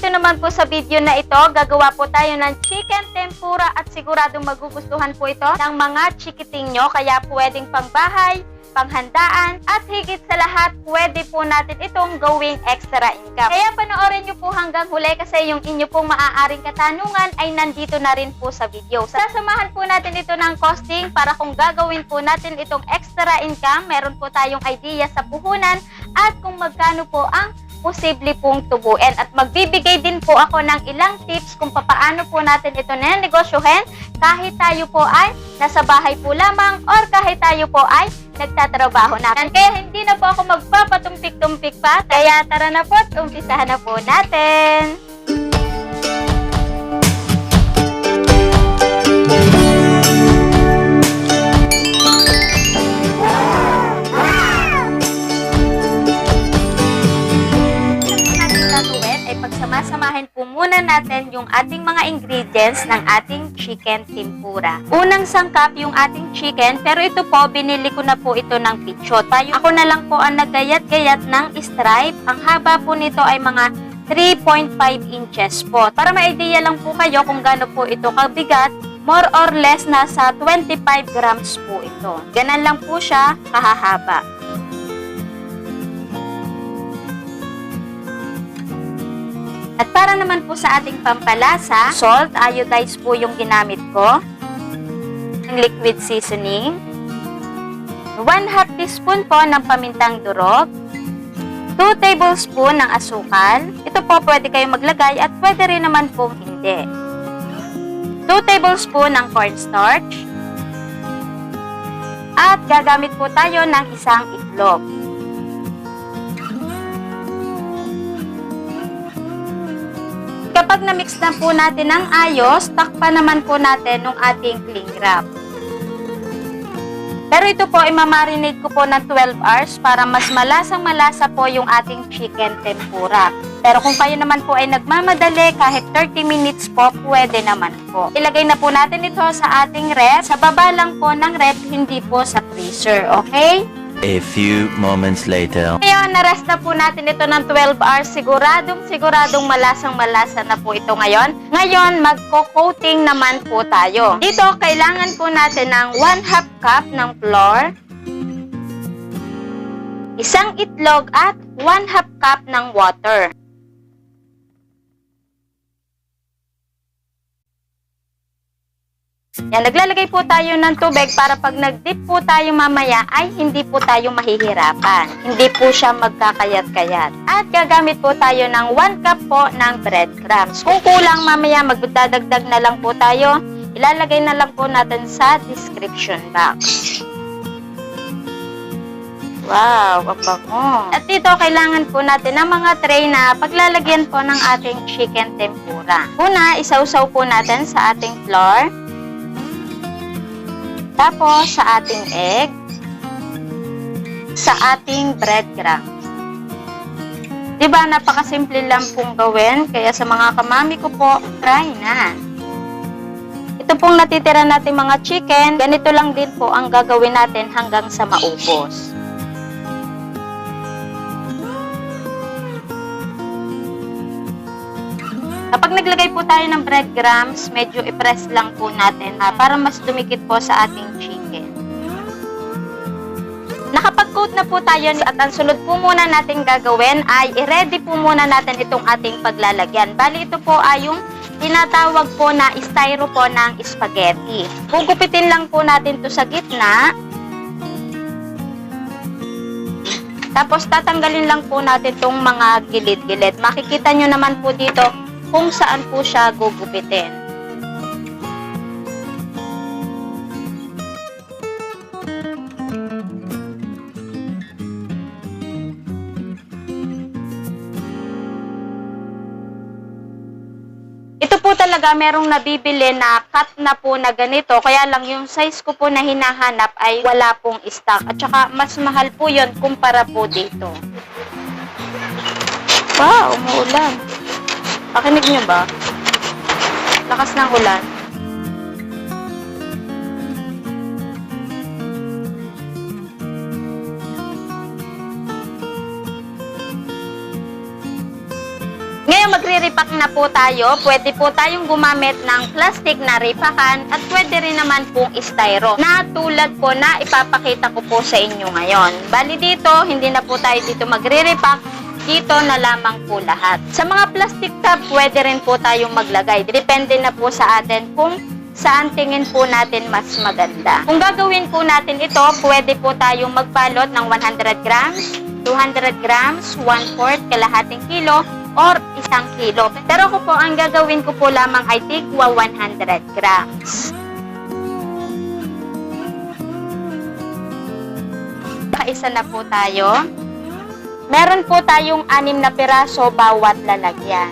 dito naman po sa video na ito, gagawa po tayo ng chicken tempura at siguradong magugustuhan po ito ng mga chikiting nyo. Kaya pwedeng pangbahay, panghandaan, at higit sa lahat, pwede po natin itong gawing extra income. Kaya panoorin nyo po hanggang huli kasi yung inyo pong maaaring katanungan ay nandito na rin po sa video. Sasamahan po natin ito ng costing para kung gagawin po natin itong extra income, meron po tayong idea sa puhunan at kung magkano po ang posible pong tubuin. At magbibigay din po ako ng ilang tips kung papaano po natin ito na negosyohin kahit tayo po ay nasa bahay po lamang or kahit tayo po ay nagtatrabaho na. Kaya hindi na po ako magpapatumpik-tumpik pa. Kaya tara na po at umpisahan na po natin. Pagsamasamahin po muna natin yung ating mga ingredients ng ating chicken tempura. Unang sangkap yung ating chicken, pero ito po, binili ko na po ito ng pichot. Ako na lang po ang nagayat-gayat ng stripe. Ang haba po nito ay mga 3.5 inches po. Para ma-idea lang po kayo kung gaano po ito kabigat, more or less nasa 25 grams po ito. Ganan lang po siya kahahaba. At para naman po sa ating pampalasa, salt, iodized po yung ginamit ko. Yung liquid seasoning. 1 half teaspoon po ng pamintang durog. 2 tablespoon ng asukal. Ito po pwede kayong maglagay at pwede rin naman pong hindi. 2 tablespoon ng cornstarch. At gagamit po tayo ng isang itlog. Kapag na-mix na po natin ng ayos, takpan naman po natin ng ating cling wrap. Pero ito po, imamarinate ko po ng 12 hours para mas malasang malasa po yung ating chicken tempura. Pero kung kayo naman po ay nagmamadali, kahit 30 minutes po, pwede naman po. Ilagay na po natin ito sa ating ref. Sa baba lang po ng ref, hindi po sa freezer, okay? A few moments later. Ngayon, na-rest na po natin ito ng 12 hours. Siguradong, siguradong malasang malasa na po ito ngayon. Ngayon, magko-coating naman po tayo. Dito, kailangan po natin ng 1 half cup ng flour, isang itlog at 1 half cup ng water. Yan, naglalagay po tayo ng tubig para pag nag-dip po tayo mamaya ay hindi po tayo mahihirapan. Hindi po siya magkakayat-kayat. At gagamit po tayo ng 1 cup po ng breadcrumbs. Kung kulang mamaya magdadagdag na lang po tayo. Ilalagay na lang po natin sa description box. Wow, ang bango. At dito, kailangan po natin ng mga tray na paglalagyan po ng ating chicken tempura. Una, isausaw po natin sa ating flour. Tapos, sa ating egg. Sa ating breadcrumbs. Diba, napakasimple lang pong gawin. Kaya sa mga kamami ko po, try na. Ito pong natitira natin mga chicken, ganito lang din po ang gagawin natin hanggang sa maubos. Kapag naglagay po tayo ng breadcrumbs, medyo i-press lang po natin ha, para mas dumikit po sa ating chicken. Nakapag-coat na po tayo at ang sunod po muna natin gagawin ay i-ready po muna natin itong ating paglalagyan. Bali ito po ay yung tinatawag po na styro po ng spaghetti. Gugupitin lang po natin to sa gitna. Tapos tatanggalin lang po natin itong mga gilid-gilid. Makikita nyo naman po dito kung saan po siya gugupitin. Ito po talaga merong nabibili na cut na po na ganito. Kaya lang yung size ko po na hinahanap ay wala pong stock. At saka mas mahal po yon kumpara po dito. Wow, umuulan. Pakinig nyo ba? Lakas ng ulan. Ngayon magre-repack na po tayo, pwede po tayong gumamit ng plastic na ripakan at pwede rin naman pong styro na tulad po na ipapakita ko po sa inyo ngayon. Bali dito, hindi na po tayo dito magre-repack, dito na lamang po lahat. Sa mga plastic tub, pwede rin po tayong maglagay. Depende na po sa atin kung saan tingin po natin mas maganda. Kung gagawin po natin ito, pwede po tayong magbalot ng 100 grams, 200 grams, 1/4, kalahating kilo, or isang kilo. Pero ko po, ang gagawin ko po lamang ay tigwa 100 grams. Kaisa na po tayo. Meron po tayong anim na piraso bawat lalagyan.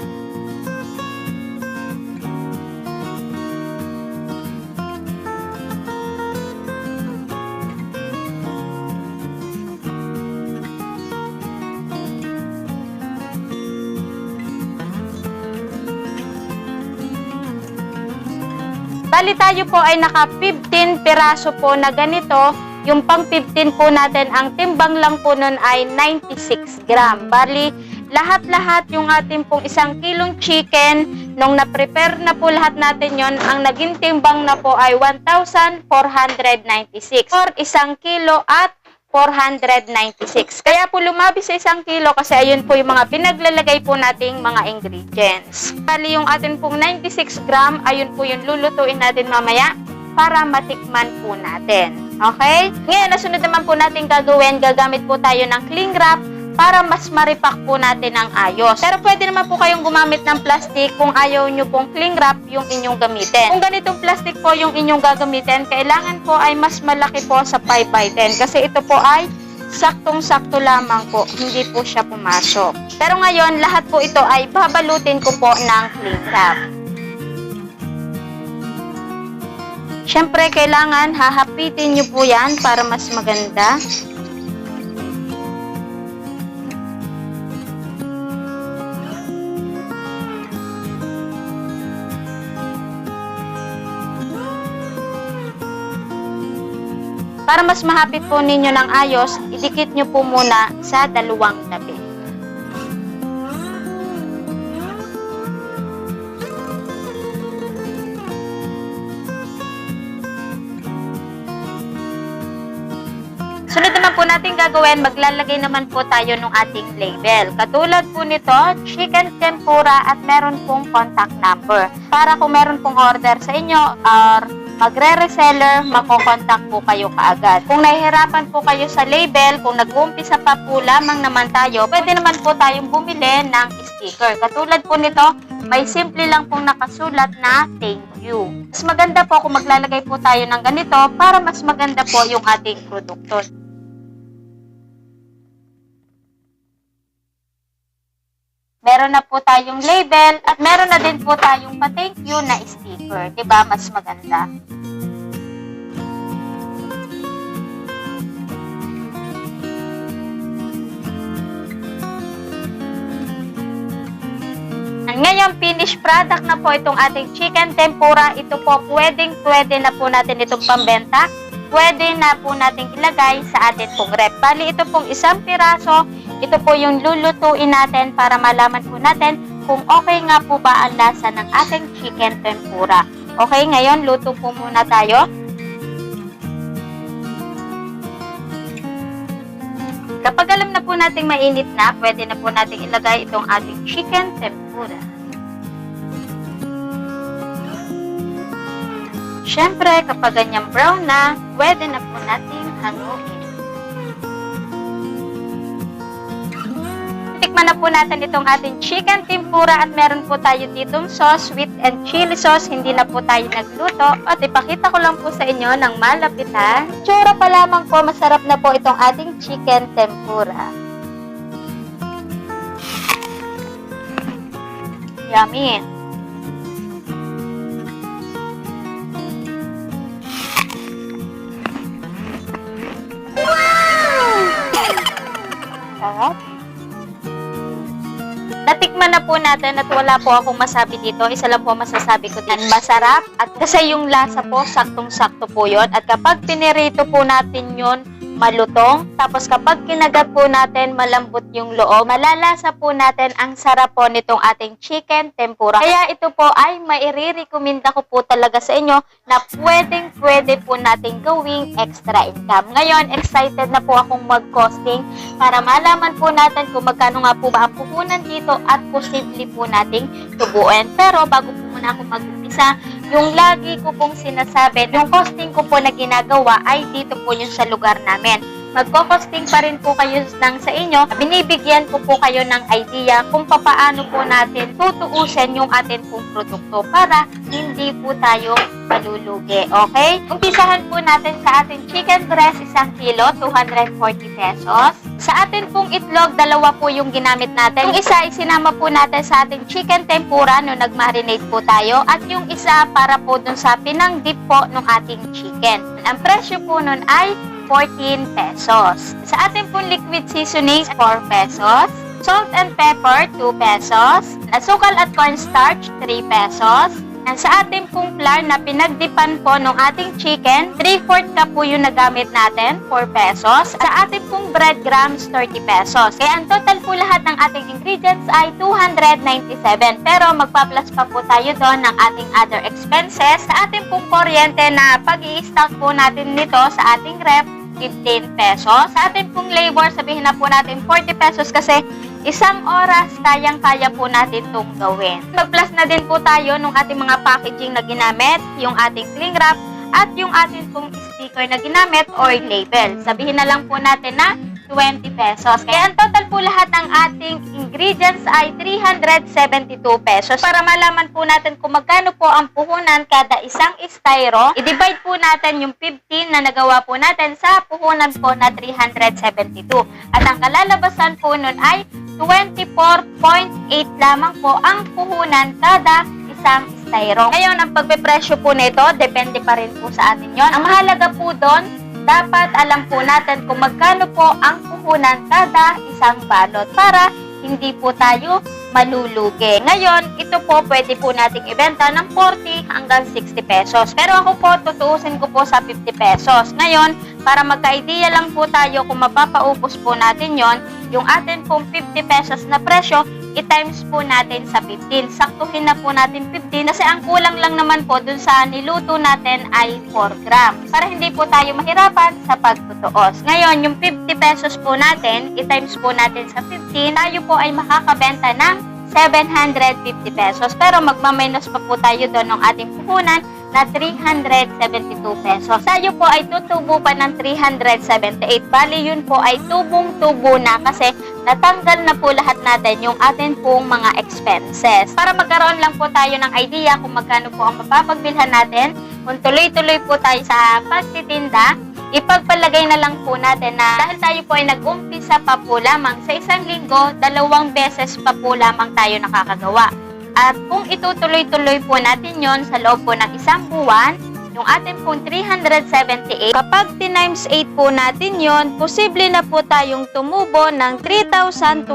Bali tayo po ay naka 15 piraso po na ganito. Yung pang 15 po natin, ang timbang lang po nun ay 96 gram. Bali, lahat-lahat yung ating pong isang kilong chicken, nung na-prepare na po lahat natin yon ang naging timbang na po ay 1,496 or isang kilo at 496. Kaya po lumabi sa isang kilo kasi ayun po yung mga pinaglalagay po nating mga ingredients. Bali yung atin pong 96 gram, ayun po yung lulutuin natin mamaya para matikman po natin. Okay? Ngayon, nasunod naman po natin gagawin, gagamit po tayo ng cling wrap para mas maripak po natin ang ayos. Pero pwede naman po kayong gumamit ng plastic kung ayaw nyo pong cling wrap yung inyong gamitin. Kung ganitong plastic po yung inyong gagamitin, kailangan po ay mas malaki po sa 5x10 kasi ito po ay saktong-sakto lamang po, hindi po siya pumasok. Pero ngayon, lahat po ito ay babalutin ko po ng cling wrap. Siyempre, kailangan hahapitin nyo po yan para mas maganda. Para mas mahapit po ninyo ng ayos, idikit nyo po muna sa dalawang tabi. Natin gagawin, maglalagay naman po tayo ng ating label. Katulad po nito, chicken tempura at meron pong contact number. Para kung meron pong order sa inyo or magre-reseller, makokontakt po kayo kaagad. Kung nahihirapan po kayo sa label, kung nag-uumpisa pa po lamang naman tayo, pwede naman po tayong bumili ng sticker. Katulad po nito, may simple lang pong nakasulat na thank you. Mas maganda po kung maglalagay po tayo ng ganito para mas maganda po yung ating produkto. Meron na po tayong label at meron na din po tayong pa-thank you na sticker. ba Mas maganda. Ngayon, finished product na po itong ating chicken tempura. Ito po, pwedeng pwede na po natin itong pambenta. Pwede na po natin ilagay sa atin pong rep. Bali, ito pong isang piraso. Ito po yung lulutuin natin para malaman po natin kung okay nga po ba ang lasa ng ating chicken tempura. Okay, ngayon, luto po muna tayo. Kapag alam na po nating mainit na, pwede na po nating ilagay itong ating chicken tempura. Siyempre, kapag ganyang brown na, pwede na po nating hanguin. Tikman na po natin itong ating chicken tempura at meron po tayo ditong sauce, sweet and chili sauce. Hindi na po tayo nagluto. At ipakita ko lang po sa inyo ng malapitan. Tsura pa lamang po, masarap na po itong ating chicken tempura. Yummy! Natikman na po natin at wala po akong masabi dito. Isa lang po masasabi ko din. Masarap at kasi yung lasa po, saktong-sakto po yon At kapag pinirito po natin yon malutong. Tapos kapag kinagat po natin, malambot yung loob. Malalasa po natin ang sarap po nitong ating chicken tempura. Kaya ito po ay maire-recommenda ko po talaga sa inyo na pwedeng pwede po natin gawing extra income. Ngayon, excited na po akong mag-costing para malaman po natin kung magkano nga po ba ang dito at posible po nating tubuin. Pero bago po muna ako mag-umpisa, yung lagi ko pong sinasabi, yung costing ko po na ginagawa ay dito po yun sa lugar namin. Magko-costing pa rin po kayo ng sa inyo. Binibigyan ko po kayo ng idea kung papaano po natin tutuusin yung atin pong produkto para hindi po tayo malulugi. Okay? Umpisahan po natin sa ating chicken breast, isang kilo, 240 pesos. Sa atin pong itlog, dalawa po yung ginamit natin. Yung isa, isinama po natin sa ating chicken tempura no nag-marinate po tayo. At yung isa, para po dun sa pinang-dip po ng ating chicken. Ang presyo po nun ay 14 pesos. Sa ating pong liquid seasoning, 4 pesos. Salt and pepper, 2 pesos. Asukal at cornstarch, 3 pesos. Sa ating pong flour na pinagdipan po ng ating chicken, 3-4 cup po yung nagamit natin, 4 pesos. Sa ating pong breadcrumbs, 30 pesos. Kaya ang total po lahat ng ating ingredients ay 297. Pero magpa-plus pa po tayo doon ng ating other expenses. Sa ating pong kuryente na pag i-stock po natin nito sa ating rep, 15 pesos. Sa ating pong labor, sabihin na po natin 40 pesos kasi isang oras kayang-kaya po natin itong gawin. Mag-plus na din po tayo ng ating mga packaging na ginamit, yung ating cling wrap, at yung ating pong sticker na ginamit or label. Sabihin na lang po natin na 20 pesos. Kaya ang total po lahat ng ating ingredients ay 372 pesos. Para malaman po natin kung magkano po ang puhunan kada isang styro, i-divide po natin yung 15 na nagawa po natin sa puhunan po na 372. At ang kalalabasan po nun ay 24.8 lamang po ang puhunan kada isang styro. Ngayon, ang pagpepresyo po nito, depende pa rin po sa atin yon. Ang mahalaga po doon, dapat alam po natin kung magkano po ang puhunan kada isang balot para hindi po tayo malulugi. Ngayon, ito po pwede po nating ibenta ng 40 hanggang 60 pesos. Pero ako po, tutuusin ko po sa 50 pesos. Ngayon, para magka-idea lang po tayo kung mapapaubos po natin yon yung atin pong 50 pesos na presyo, i-times po natin sa 15. Saktuhin na po natin 15 kasi ang kulang lang naman po dun sa niluto natin ay 4 grams. Para hindi po tayo mahirapan sa pagtutuos. Ngayon, yung 50 pesos po natin, i-times po natin sa 15, tayo po ay makakabenta ng 750 pesos. Pero magmaminus pa po tayo doon ng ating puhunan na 372 pesos. Tayo po ay tutubo pa ng 378. Bali yun po ay tubong-tubo na kasi natanggal na po lahat natin yung atin pong mga expenses. Para magkaroon lang po tayo ng idea kung magkano po ang mapapagbilhan natin, kung tuloy-tuloy po tayo sa pagtitinda, ipagpalagay na lang po natin na dahil tayo po ay nag-umpisa pa po lamang sa isang linggo, dalawang beses pa po lamang tayo nakakagawa. At kung itutuloy-tuloy po natin yon sa loob po ng isang buwan, yung atin pong 378, kapag times 8 po natin yon, posible na po tayong tumubo ng 3,024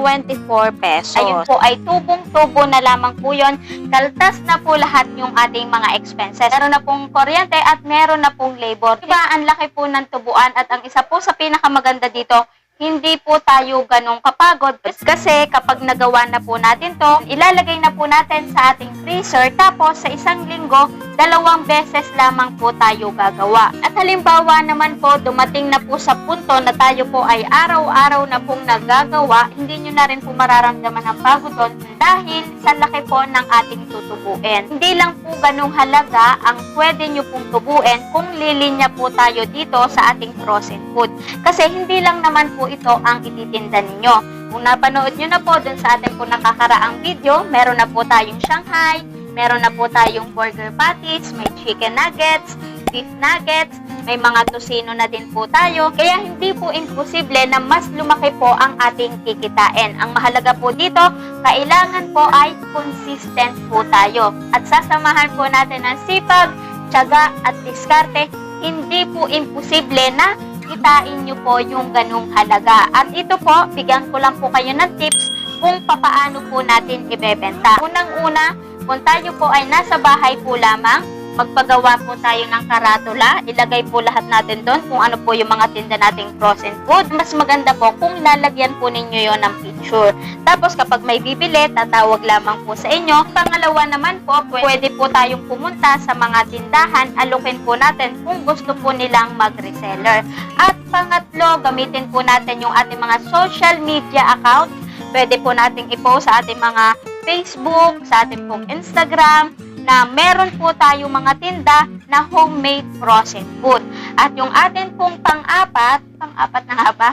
pesos. Ayun po ay tubong-tubo na lamang po yon. Kaltas na po lahat yung ating mga expenses. Meron na pong kuryente at meron na pong labor. Diba, ang laki po ng tubuan at ang isa po sa pinakamaganda dito, hindi po tayo ganong kapagod. Kasi kapag nagawa na po natin to, ilalagay na po natin sa ating freezer. Tapos sa isang linggo, dalawang beses lamang po tayo gagawa. At halimbawa naman po, dumating na po sa punto na tayo po ay araw-araw na pong nagagawa, hindi nyo na rin po mararamdaman ang pagod doon dahil sa laki po ng ating tutubuin. Hindi lang po ganong halaga ang pwede nyo pong tubuin kung lilinya po tayo dito sa ating frozen food. Kasi hindi lang naman po ito ang ititinda ninyo. Kung napanood nyo na po dun sa ating po nakakaraang video, meron na po tayong Shanghai, meron na po tayong burger patties, may chicken nuggets, beef nuggets, may mga tosino na din po tayo. Kaya hindi po imposible na mas lumaki po ang ating kikitain. Ang mahalaga po dito, kailangan po ay consistent po tayo. At sasamahan po natin ng sipag, tiyaga at diskarte. Hindi po imposible na kitain nyo po yung ganung halaga. At ito po, bigyan ko lang po kayo ng tips kung papaano po natin ibebenta. Unang-una, kung tayo po ay nasa bahay po lamang, magpagawa po tayo ng karatula. Ilagay po lahat natin doon kung ano po yung mga tinda nating frozen food. Mas maganda po kung lalagyan po ninyo yon ng picture. Tapos kapag may bibili, tatawag lamang po sa inyo. Pangalawa naman po, pwede po tayong pumunta sa mga tindahan. Alukin po natin kung gusto po nilang mag-reseller. At pangatlo, gamitin po natin yung ating mga social media account. Pwede po nating i-post sa ating mga Facebook, sa ating pong Instagram, na meron po tayo mga tinda na homemade frozen food. At yung atin pong pang-apat, pang-apat na nga ba?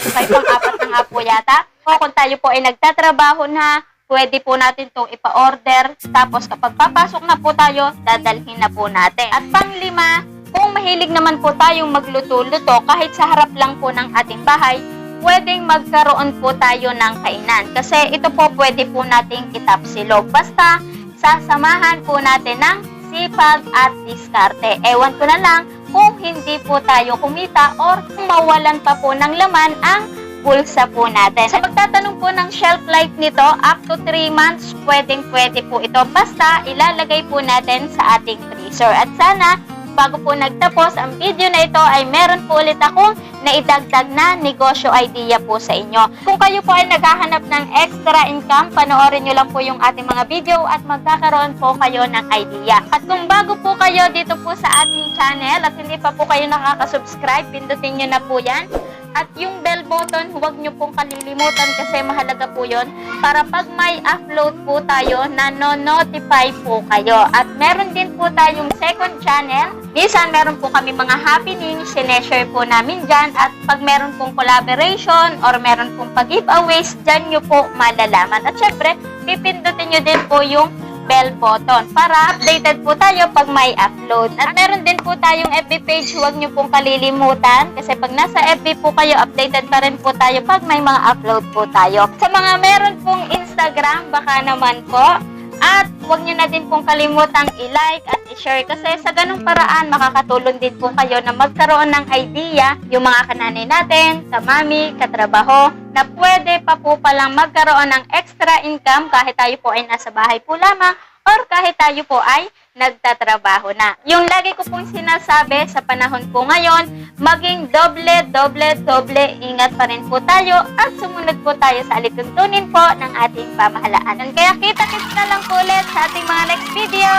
May pang-apat na nga po yata. O kung tayo po ay nagtatrabaho na, pwede po natin itong ipa-order. Tapos kapag papasok na po tayo, dadalhin na po natin. At pang-lima, kung mahilig naman po tayong magluto-luto kahit sa harap lang po ng ating bahay, pwedeng magkaroon po tayo ng kainan. Kasi ito po pwede po nating itapsilog. Basta sasamahan po natin ng sipag at diskarte. Ewan ko na lang kung hindi po tayo kumita or kung mawalan pa po ng laman ang bulsa po natin. Sa pagtatanong po ng shelf life nito, up to 3 months, pwedeng pwede po ito. Basta ilalagay po natin sa ating freezer. At sana, bago po nagtapos ang video na ito, ay meron po ulit akong naidagdag na negosyo idea po sa inyo. Kung kayo po ay naghahanap ng extra income, panoorin nyo lang po yung ating mga video at magkakaroon po kayo ng idea. At kung bago po kayo dito po sa ating channel at hindi pa po kayo nakaka-subscribe, pindutin nyo na po yan. At yung bell button, huwag nyo pong kalilimutan kasi mahalaga po yon para pag may upload po tayo, nano-notify po kayo. At meron din po tayong second channel. Minsan meron po kami mga happenings, sineshare po namin dyan. At pag meron pong collaboration or meron pong pag-giveaways, dyan nyo po malalaman. At syempre, pipindutin nyo din po yung bell button para updated po tayo pag may upload. At meron din po tayong FB page, huwag nyo pong kalilimutan kasi pag nasa FB po kayo, updated pa rin po tayo pag may mga upload po tayo. Sa mga meron pong Instagram, baka naman po. At huwag nyo na din pong kalimutang i-like at i-share kasi sa ganung paraan makakatulong din po kayo na magkaroon ng idea yung mga kananay natin, kamami, katrabaho, na pwede pa po palang magkaroon ng extra income kahit tayo po ay nasa bahay po lamang or kahit tayo po ay nagtatrabaho na. Yung lagi ko pong sinasabi sa panahon po ngayon, maging doble, doble, doble ingat pa rin po tayo at sumunod po tayo sa alituntunin po ng ating pamahalaan. Kaya kita-kits na lang po ulit sa ating mga next video.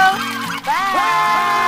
Bye!